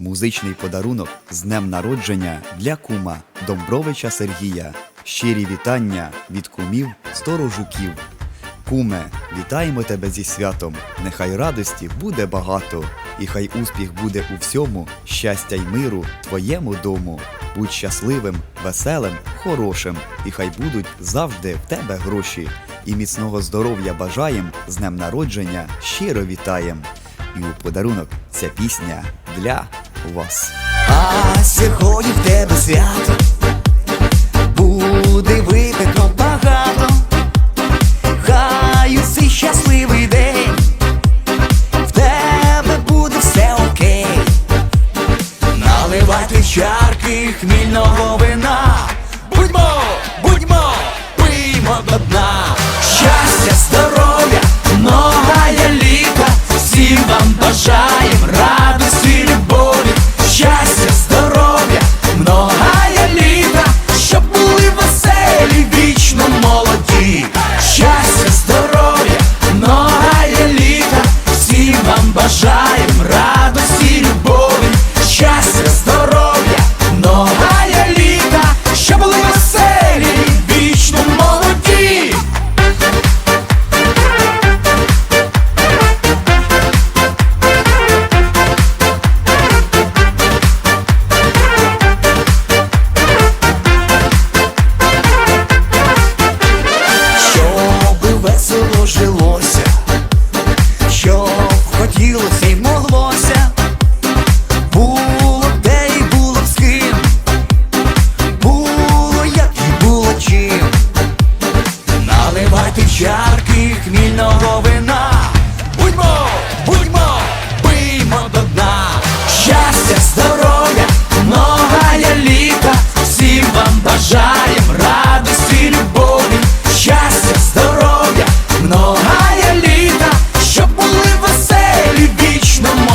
Музичний подарунок з днем народження для кума Домбровича Сергія. Щирі вітання від кумів сторожуків. Куме, вітаємо тебе зі святом. Нехай радості буде багато, і хай успіх буде у всьому, щастя й миру твоєму дому. Будь щасливим, веселим, хорошим, і хай будуть завжди в тебе гроші. І міцного здоров'я бажаєм, з днем народження щиро вітаєм. І у подарунок ця пісня для вас. А сьогодні в тебе свято буде випито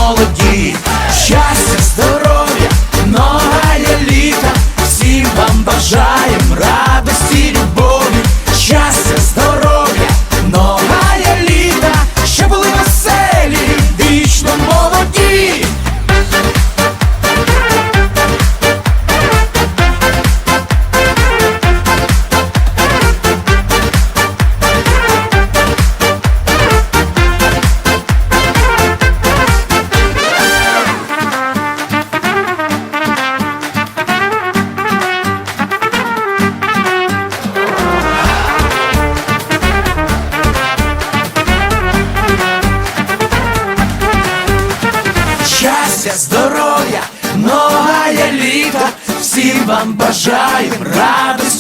all of you. Здоров'я, многая літа, всім вам бажаю радості,